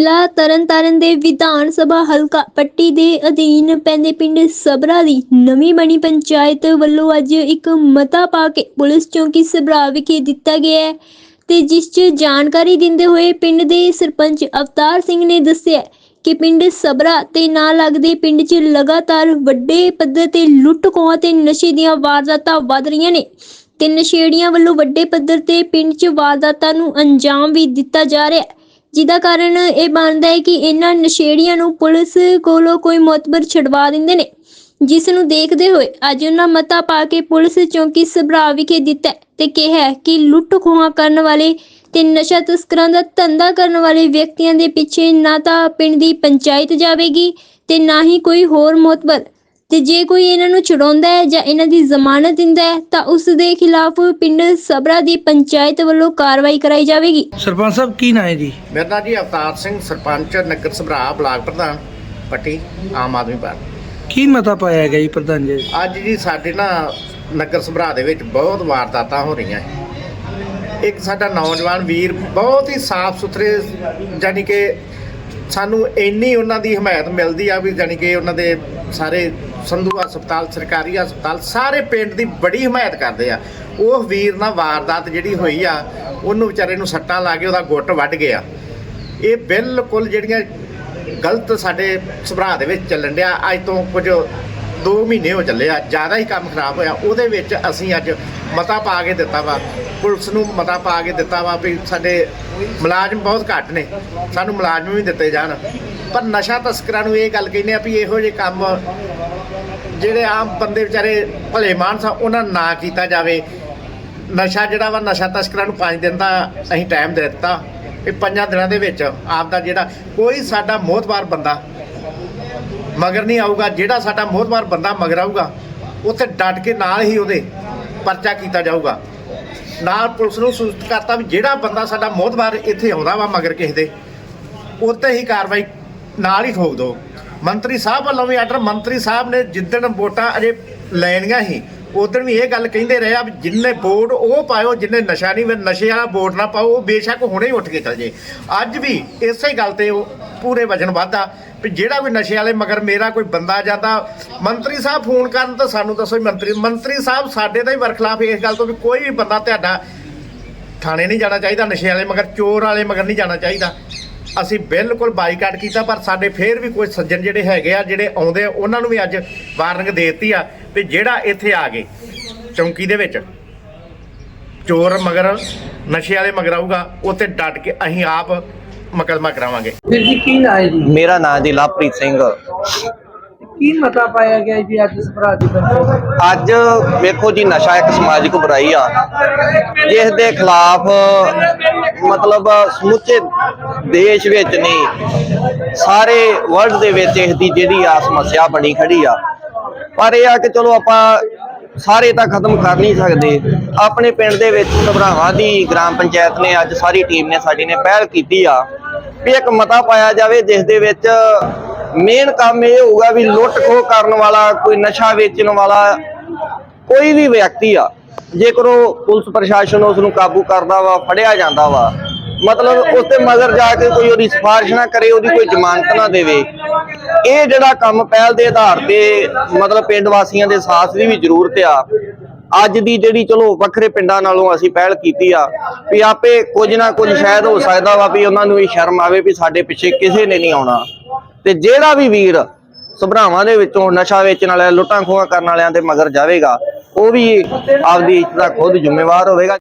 ਜ਼ਿਲ੍ਹਾ ਤਰਨਤਾਰਨ ਦੇ ਵਿਧਾਨ ਸਭਾ ਹਲਕਾ ਪੱਟੀ ਦੇ ਅਧੀਨ ਪੈਂਦੇ ਪਿੰਡ ਸਬਰਾ ਦੀ ਨਵੀਂ ਬਣੀ ਪੰਚਾਇਤ ਵੱਲੋਂ ਅੱਜ ਇੱਕ ਮਤਾ ਪਾ ਕੇ ਪੁਲਿਸ ਚੌਂਕੀ ਸਬਰਾ ਵਿਖੇ ਦਿੱਤਾ ਗਿਆ ਹੈ ਤੇ ਜਿਸ 'ਚ ਜਾਣਕਾਰੀ ਦਿੰਦੇ ਹੋਏ ਪਿੰਡ ਦੇ ਸਰਪੰਚ ਅਵਤਾਰ ਸਿੰਘ ਨੇ ਦੱਸਿਆ ਕਿ ਪਿੰਡ ਸਬਰਾ ਤੇ ਨਾਲ ਲੱਗਦੇ ਪਿੰਡ 'ਚ ਲਗਾਤਾਰ ਵੱਡੇ ਪੱਧਰ ਤੇ ਲੁੱਟ ਖੋਹਾਂ ਤੇ ਨਸ਼ੇ ਦੀਆਂ ਵਾਰਦਾਤਾਂ ਵੱਧ ਰਹੀਆਂ ਨੇ। ਤੇ ਨਸ਼ੇੜੀਆਂ ਵੱਲੋਂ ਵੱਡੇ ਪੱਧਰ ਤੇ ਪਿੰਡ 'ਚ ਵਾਰਦਾਤਾਂ ਨੂੰ ਅੰਜਾਮ ਵੀ ਦਿੱਤਾ ਜਾ ਰਿਹਾ ਹੈ। ਜਿਹਦਾ ਕਾਰਨ ਇਹ ਬਣਦਾ ਹੈ ਕਿ ਇਹਨਾਂ ਨਸ਼ੇੜੀਆਂ ਨੂੰ ਪੁਲਿਸ ਕੋਲੋਂ ਕੋਈ ਮੁਤਬਰ ਛਡਵਾ ਦਿੰਦੇ ਨੇ, ਜਿਸ ਨੂੰ ਦੇਖਦੇ ਹੋਏ ਅੱਜ ਉਹਨਾਂ ਮਤਾ ਪਾ ਕੇ ਪੁਲਿਸ ਚੌਂਕੀ ਸਭਰਾ ਵਿਖੇ ਦਿੱਤਾ ਤੇ ਕਿਹਾ ਕਿ ਲੁੱਟ ਖੋਹਾਂ ਕਰਨ ਵਾਲੇ ਤੇ ਨਸ਼ਾ ਤਸਕਰਾਂ ਦਾ ਧੰਦਾ ਕਰਨ ਵਾਲੇ ਵਿਅਕਤੀਆਂ ਦੇ ਪਿੱਛੇ ਨਾ ਤਾਂ ਪਿੰਡ ਦੀ ਪੰਚਾਇਤ ਜਾਵੇਗੀ ਤੇ ਨਾ ਹੀ ਕੋਈ ਹੋਰ ਮੁਤਬਰ। ਤੇ ਜੇ ਕੋਈ ਇਹਨਾਂ ਨੂੰ ਛੁਡਾਉਂਦਾ ਹੈ ਜਾਂ ਇਹਨਾਂ ਦੀ ਜ਼ਮਾਨਤ ਦਿੰਦਾ ਹੈ ਤਾਂ ਉਸ ਦੇ ਖਿਲਾਫ ਪਿੰਡ ਸਬਰਾ ਦੀ ਪੰਚਾਇਤ ਵੱਲੋਂ ਕਾਰਵਾਈ ਕਰਾਈ ਜਾਵੇਗੀ। ਸਰਪੰਚ ਸਾਹਿਬ ਕੀ ਨਾਂ ਹੈ ਜੀ? ਮੇਰਾ ਨਾਂ ਜੀ ਅਵਤਾਰ ਸਿੰਘ ਸਰਪੰਚ ਨਗਰ ਸਭਰਾ ਬਲਾਕ ਪ੍ਰਧਾਨ ਪੱਟੀ ਆਮ ਆਦਮੀ ਪਾਰਟੀ। ਕੀ ਮਤਾ ਪਾਇਆ ਗਿਆ ਜੀ ਪ੍ਰਧਾਨ ਜੀ? ਅੱਜ ਜੀ ਸਾਡੇ ਨਾ ਨਗਰ ਸਭਰਾ ਦੇ ਵਿੱਚ ਬਹੁਤ ਵਾਰਦਾਤਾਂ ਹੋ ਰਹੀਆਂ ਹੈ। ਇੱਕ ਸਾਡਾ ਨੌਜਵਾਨ ਵੀਰ ਬਹੁਤ ਹੀ ਸਾਫ਼ ਸੁਥਰੇ ਜਾਨੀ ਕਿ ਸਾਨੂੰ ਇੰਨੀ ਉਹਨਾਂ ਦੀ ਹਮਾਇਤ ਮਿਲਦੀ ਆ ਵੀ ਜਾਨੀ ਕਿ ਉਹਨਾਂ ਦੇ ਸਾਰੇ ਸੰਧੂ ਹਸਪਤਾਲ, ਸਰਕਾਰੀ ਹਸਪਤਾਲ, ਸਾਰੇ ਪਿੰਡ ਦੀ ਬੜੀ ਹਮਾਇਤ ਕਰਦੇ ਆ। ਉਹ ਵੀਰ ਨਾਲ ਵਾਰਦਾਤ ਜਿਹੜੀ ਹੋਈ ਆ, ਉਹਨੂੰ ਵਿਚਾਰੇ ਨੂੰ ਸੱਟਾਂ ਲਾ ਕੇ ਉਹਦਾ ਗੁੱਟ ਵੱਢ ਗਿਆ। ਇਹ ਬਿਲਕੁਲ ਜਿਹੜੀਆਂ ਗਲਤ ਸਾਡੇ ਸੁਭਾਅ ਦੇ ਵਿੱਚ ਚੱਲਣ ਡਿਆ, ਅੱਜ ਤੋਂ ਕੁਝ 2 ਮਹੀਨੇ ਹੋ ਚੱਲੇ ਆ, ਜ਼ਿਆਦਾ ਹੀ ਕੰਮ ਖਰਾਬ ਹੋਇਆ। ਉਹਦੇ ਵਿੱਚ ਅਸੀਂ ਅੱਜ ਮਤਾ ਪਾ ਕੇ ਦਿੱਤਾ ਵਾ। ਪੁਲਿਸ ਨੂੰ ਮਤਾ ਪਾ ਕੇ ਦਿੱਤਾ ਵਾ ਵੀ ਸਾਡੇ ਮੁਲਾਜ਼ਮ ਬਹੁਤ ਘੱਟ ਨੇ। ਸਾਨੂੰ ਮੁਲਾਜ਼ਮ ਵੀ ਦਿੱਤੇ ਜਾਣ। ਪਰ ਨਸ਼ਾ ਤਸਕਰਾਂ ਨੂੰ ਇਹ ਗੱਲ ਕਹਿੰਦੇ ਆ ਵੀ ਇਹੋ ਜਿਹੇ ਕੰਮ ਜਿਹੜੇ ਆਮ ਬੰਦੇ ਵਿਚਾਰੇ ਭਲੇ ਮਾਨਸ ਆ ਉਹਨਾਂ ਨੂੰ ਨਾ ਕੀਤਾ ਜਾਵੇ। ਨਸ਼ਾ ਜਿਹੜਾ ਵਾ, ਨਸ਼ਾ ਤਸਕਰਾਂ ਨੂੰ 5 ਦਿਨ ਦਾ ਅਸੀਂ ਟਾਈਮ ਦੇ ਦਿੱਤਾ। ਇਹ ਪੰਜਾਂ ਦਿਨਾਂ ਦੇ ਵਿੱਚ ਆਪ ਦਾ ਜਿਹੜਾ ਕੋਈ ਸਾਡਾ ਮੋਹਤਵਾਰ ਬੰਦਾ ਮਗਰ ਨਹੀਂ ਆਊਗਾ, ਜਿਹੜਾ ਸਾਡਾ ਮੋਹਤਵਾਰ ਬੰਦਾ ਮਗਰ ਆਊਗਾ, ਉੱਥੇ ਡਟ ਕੇ ਨਾਲ ਹੀ ਉਹਦੇ ਪਰਚਾ ਕੀਤਾ ਜਾਊਗਾ। ਨਾਲ ਪੁਲਿਸ ਨੂੰ ਸੂਚਿਤ ਕਰਤਾ ਵੀ ਜਿਹੜਾ ਬੰਦਾ ਸਾਡਾ ਮੋਹਤਵਾਰ ਇੱਥੇ ਆਉਂਦਾ ਵਾ ਮਗਰ ਕਿਸੇ ਦੇ ਉੱਤੇ ਹੀ ਕਾਰਵਾਈ ਨਾਲ ਹੀ ਠੋਕ ਦਿਓ। ਮੰਤਰੀ ਸਾਹਿਬ ਵੱਲੋਂ ਵੀ ਆਰਡਰ, ਮੰਤਰੀ ਸਾਹਿਬ ਨੇ ਜਿੱਦਣ ਵੋਟਾਂ ਅਜੇ ਲੈਣੀਆਂ ਸੀ ਉਦੋਂ ਵੀ ਇਹ ਗੱਲ ਕਹਿੰਦੇ ਰਹੇ ਆ ਵੀ ਜਿੰਨੇ ਵੋਟ ਉਹ ਪਾਇਓ, ਜਿੰਨੇ ਨਸ਼ਾ ਨਹੀਂ ਨਸ਼ੇ ਵਾਲਾ ਵੋਟ ਨਾ ਪਾਓ, ਉਹ ਬੇਸ਼ੱਕ ਹੁਣੇ ਉੱਠ ਕੇ ਚੱਲ ਜੇ। ਅੱਜ ਵੀ ਇਸੇ ਗੱਲ ਤੇ ਉਹ ਪੂਰੇ ਵਜਨ ਵਾਧਾ ਵੀ ਜਿਹੜਾ ਕੋਈ ਨਸ਼ੇ ਵਾਲੇ ਮਗਰ ਮੇਰਾ ਕੋਈ ਬੰਦਾ ਜਾਂਦਾ, ਮੰਤਰੀ ਸਾਹਿਬ ਫੋਨ ਕਰਨ ਤਾਂ ਸਾਨੂੰ ਦੱਸੋ ਵੀ ਮੰਤਰੀ ਮੰਤਰੀ ਸਾਹਿਬ ਸਾਡੇ ਦਾ ਹੀ ਵਰਖਲਾਫ ਇਸ ਗੱਲ ਤੋਂ ਵੀ ਕੋਈ ਵੀ ਬੰਦਾ ਤੁਹਾਡਾ ਥਾਣੇ ਨਹੀਂ ਜਾਣਾ ਚਾਹੀਦਾ, ਨਸ਼ੇ ਵਾਲੇ ਮਗਰ, ਚੋਰ ਵਾਲੇ ਮਗਰ ਨਹੀਂ ਜਾਣਾ ਚਾਹੀਦਾ। ਅਸੀਂ ਬਿਲਕੁਲ ਬਾਈਕਾਟ ਕੀਤਾ ਪਰ ਸਾਡੇ ਫੇਰ ਵੀ ਕੋਈ ਸੱਜਣ ਜਿਹੜੇ ਹੈਗੇ ਆ ਜਿਹੜੇ ਆਉਂਦੇ ਆ ਉਹਨਾਂ ਨੂੰ ਵੀ ਅੱਜ ਵਾਰਨਿੰਗ ਦੇ ਦਿੱਤੀ ਆ ਵੀ ਜਿਹੜਾ ਇੱਥੇ ਆ ਗਏ ਚੌਂਕੀ ਦੇ ਵਿੱਚ। ਚੋਰ ਮਗਰ ਨਸ਼ੇ ਵਾਲੇ ਮਗਰ ਆਊਗਾ ਉੱਥੇ ਡਟ ਕੇ ਅਸੀਂ ਆਪ ਮੁਕੱਦਮਾ ਕਰਾਵਾਂਗੇ। ਵੀਰ ਜੀ ਕੀ ਨਾਂ ਹੈ ਜੀ? ਮੇਰਾ ਨਾਮ ਜੀ ਲਵਪ੍ਰੀਤ ਸਿੰਘ। ਕੀ ਮਤਾ ਪਾਇਆ ਗਿਆ ਜੀ ਅੱਜ ਸਭਰਾ ਦੀ ਅੱਜ ਵੇਖੋ ਜੀ ਨਸ਼ਾ ਇੱਕ ਸਮਾਜਿਕ ਬੁਰਾਈ ਆ। ਜਿਸ ਦੇ ਖਿਲਾਫ ਮਤਲਬ ਸਮੁੱਚੇ ਦੇਸ਼ ਵਿੱਚ ਨਹੀਂ, ਸਾਰੇ ਵਰਲਡ ਦੇ ਵਿੱਚ ਇਸ ਦੀ ਜਿਹੜੀ ਆ ਸਮੱਸਿਆ ਬਣੀ ਖੜੀ ਆ। ਪਰ ਇਹ ਆ ਕਿ ਚਲੋ ਆਪਾਂ ਸਾਰੇ ਤਾਂ ਖਤਮ ਕਰ ਨਹੀਂ ਸਕਦੇ। ਆਪਣੇ ਪਿੰਡ ਦੇ ਵਿੱਚ ਸਭਰਾਵਾਂ ਦੀ ਗ੍ਰਾਮ ਪੰਚਾਇਤ ਨੇ ਅੱਜ ਸਾਰੀ ਟੀਮ ਨੇ ਸਾਡੀ ਨੇ ਪਹਿਲ ਕੀਤੀ ਆ ਵੀ ਇੱਕ ਮਤਾ ਪਾਇਆ ਜਾਵੇ ਜਿਸ ਦੇ ਵਿੱਚ ਮੇਨ ਕੰਮ ਇਹ ਹੋਊਗਾ ਵੀ ਲੁੱਟ ਖੋਹ ਕਰਨ ਵਾਲਾ, ਕੋਈ ਨਸ਼ਾ ਵੇਚਣ ਵਾਲਾ ਕੋਈ ਵੀ ਵਿਅਕਤੀ ਆ, ਜੇਕਰ ਉਹ ਪੁਲਿਸ ਪ੍ਰਸ਼ਾਸਨ ਉਸ ਨੂੰ ਕਾਬੂ ਕਰਦਾ ਵਾ, ਫੜਿਆ ਜਾਂਦਾ ਵਾ ਮਤਲਬ ਉਸ ਤੇ ਮਗਰ ਜਾ ਕੇ ਕੋਈ ਉਹਦੀ ਸਿਫਾਰਿਸ਼ ਨਾ ਕਰੇ, ਉਹਦੀ ਕੋਈ ਜ਼ਮਾਨਤ ਨਾ ਦੇਵੇ। ਇਹ ਜਿਹੜਾ ਕੰਮ ਪਹਿਲ ਦੇ ਆਧਾਰ ਤੇ ਮਤਲਬ ਪਿੰਡ ਵਾਸੀਆਂ ਦੇ ਸਾਥ ਦੀ ਵੀ ਜ਼ਰੂਰਤ ਆ। ਅੱਜ ਦੀ ਜਿਹੜੀ ਚਲੋ ਵੱਖਰੇ ਪਿੰਡਾਂ ਨਾਲੋਂ ਅਸੀਂ ਪਹਿਲ ਕੀਤੀ ਆ, ਵੀ ਆਪੇ ਕੁਝ ਨਾ ਕੁਝ ਸ਼ਾਇਦ ਹੋ ਸਕਦਾ ਵਾ ਵੀ ਉਹਨਾਂ ਨੂੰ ਵੀ ਸ਼ਰਮ ਆਵੇ ਵੀ ਸਾਡੇ ਪਿੱਛੇ ਕਿਸੇ ਨੇ ਨਹੀਂ ਆਉਣਾ। ਤੇ ਜਿਹੜਾ ਵੀ ਵੀਰ ਸਭਰਾਵਾਂ ਦੇ ਵਿੱਚੋਂ ਨਸ਼ਾ ਵੇਚਣ ਵਾਲਿਆਂ ਲੁੱਟਾਂ ਖੋਹਾਂ ਕਰਨ ਵਾਲਿਆਂ ਦੇ ਮਗਰ ਜਾਵੇਗਾ, ਉਹ ਵੀ ਆਪਦੀ ਇੱਜ਼ਤ ਦਾ ਖੁਦ ਜ਼ਿੰਮੇਵਾਰ ਹੋਵੇਗਾ।